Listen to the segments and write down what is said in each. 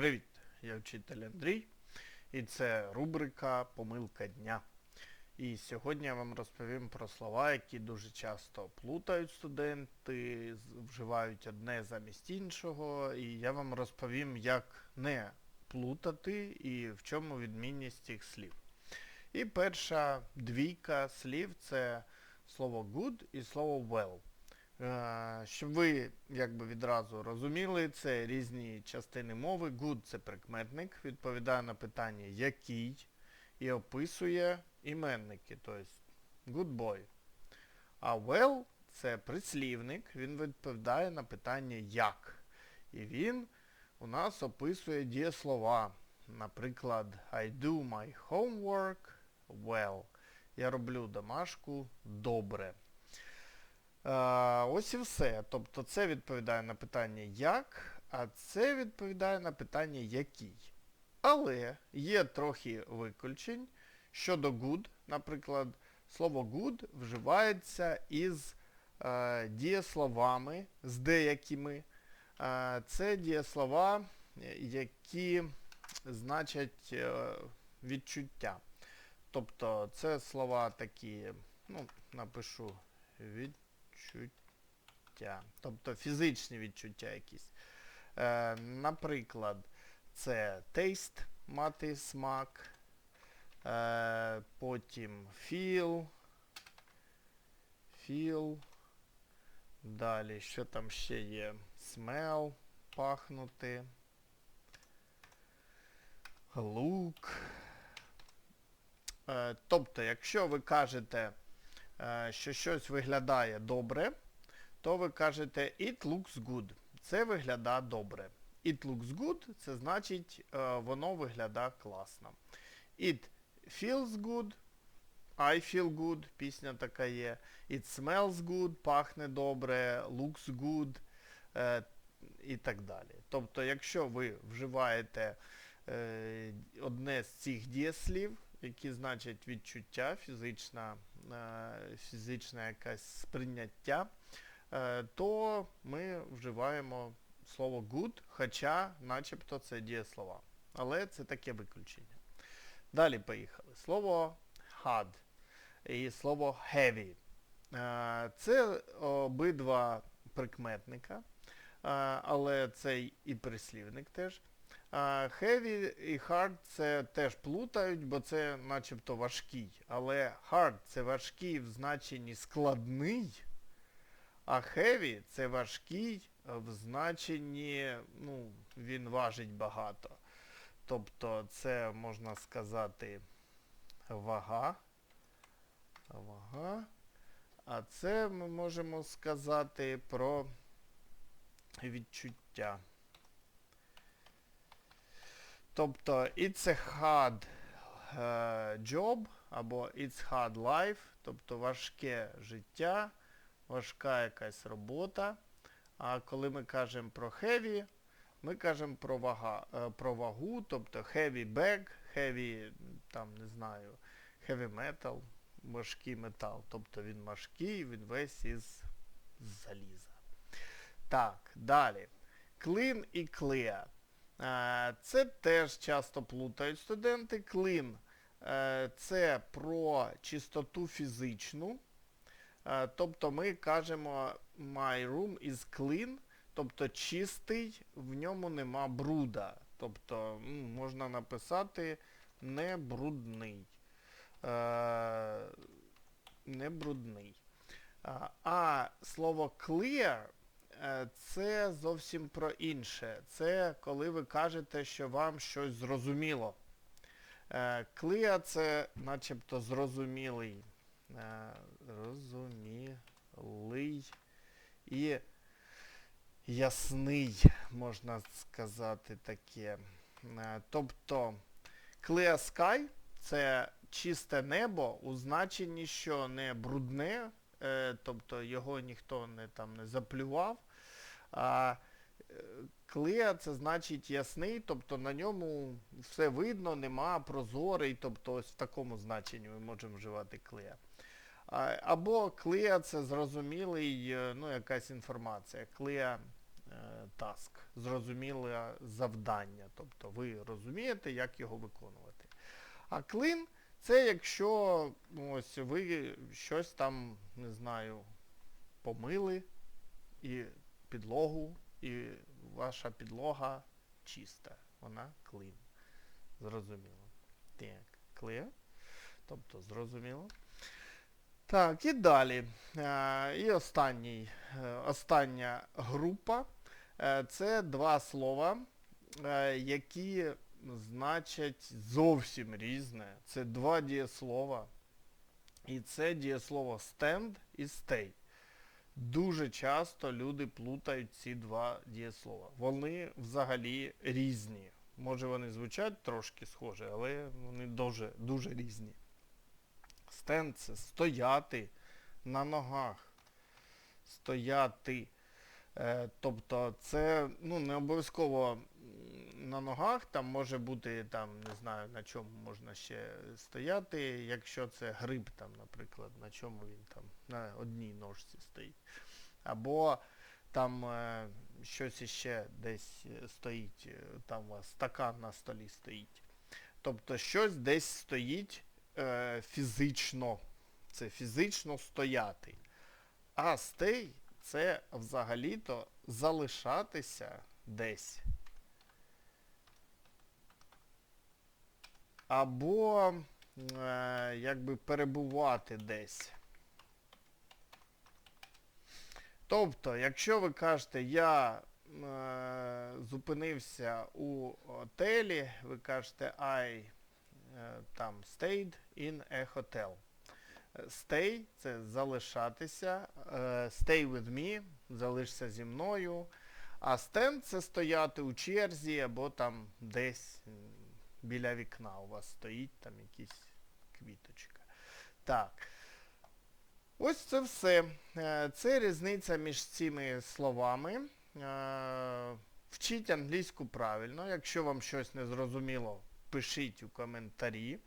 Привіт! Я вчитель Андрій і це рубрика Помилка дня. І сьогодні я вам розповім про слова, які дуже часто плутають студенти, вживають одне замість іншого, і я вам розповім, як не плутати і в чому відмінність цих слів. І перша двійка слів це слово good і слово well. Е, Щоб ви якби відразу розуміли, це різні частини мови. Good це прикметник, відповідає на питання який і описує іменники, тобто good boy. А well це прислівник, він відповідає на питання як. І він у нас описує дієслова. Наприклад, I do my homework well. Я роблю домашку добре. Ось і все. Тобто це відповідає на питання як, а це відповідає на питання який. Але є трохи виключень. Щодо good, наприклад, слово good вживається із е, дієсловами, з деякими. Е, це дієслова, які значать е, відчуття. Тобто це слова такі, ну, напишу відчуття. Тобто фізичні відчуття якісь. Е, наприклад, це taste, мати смак, е, потім feel, feel, далі, що там ще є? Smell, пахнути, look. Е, тобто, якщо ви кажете, що щось виглядає добре, то ви кажете it looks good. Це виглядає добре. It looks good, це значить е, воно виглядає класно. It feels good, I feel good, пісня така є. It smells good, пахне добре, looks good е, і так далі. Тобто, якщо ви вживаєте е, одне з цих дієслів, які значать відчуття, фізична, е, фізичне якесь сприйняття, е, то ми вживаємо слово good, хоча начебто це дієслова. Але це таке виключення. Далі поїхали. Слово hard і слово heavy. Е, Це обидва прикметника, е, але це і прислівник теж. Heavy і hard це теж плутають, бо це начебто важкий. Але hard це важкий в значенні складний, а heavy це важкий в значенні, ну, він важить багато. Тобто це можна сказати вага. Вага. А це ми можемо сказати про відчуття. Тобто it's a hard е, job або it's hard life, тобто важке життя, важка якась робота. А коли ми кажемо про heavy, ми кажемо про, вага, е, про вагу, тобто heavy bag, heavy, там, не знаю, heavy metal, важкий метал. Тобто він важкий, він весь із заліза. Так, далі. Clean і clear. Е, Це теж часто плутають студенти. Clean е, це про чистоту фізичну. Е, Тобто ми кажемо my room is clean, тобто чистий, в ньому нема бруда. Тобто можна написати не брудний. Не брудний. А, слово clear це зовсім про інше. Це коли ви кажете, що вам щось зрозуміло. Е, це начебто зрозумілий. Е, Зрозумілий і ясний, можна сказати таке. Е, Тобто clear sky це чисте небо у значенні, що не брудне, е, тобто його ніхто не, там, не заплював. А е, clear це значить ясний, тобто на ньому все видно, нема прозорий, тобто ось в такому значенні ми можемо вживати. А, Або clear це зрозумілий, е, ну, якась інформація. Clear task, зрозуміле завдання. Тобто ви розумієте, як його виконувати. А клин це якщо ну, ось ви щось там, не знаю, помили і підлогу, і ваша підлога чиста. Вона клин. Зрозуміло. Так, clear. Тобто зрозуміло. Так, і далі. І останній, е, остання група. Е, це два слова, е, які значать зовсім різне. Це два дієслова. І це дієслово stand і stay. Дуже часто люди плутають ці два дієслова. Вони взагалі різні. Може вони звучать трошки схожі, але вони дуже, дуже різні. Стенд це стояти на ногах. Стояти. Е, тобто це ну, не обов'язково на ногах, там може бути, там, не знаю, на чому можна ще стояти, якщо це гриб, там, наприклад, на чому він там на одній ножці стоїть. Або там е, щось іще десь стоїть, е, там у вас стакан на столі стоїть. Тобто щось десь стоїть е, фізично. Це фізично стояти. А stay це взагалі-то залишатися десь. Або е, якби перебувати десь. Тобто, якщо ви кажете, я е, зупинився у готелі, ви кажете I е, там stayed in a hotel. Е, Stay це залишатися, е, stay with me, залишся зі мною. А stand це стояти у черзі або там десь біля вікна у вас стоїть там якісь квіточка. Так. Ось це все. Е, Це різниця між цими словами. Е, Вчіть англійську правильно. Якщо вам щось не зрозуміло, пишіть у коментарі.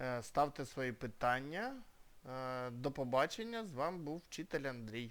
Е, Ставте свої питання. До побачення. З вами був вчитель Андрій.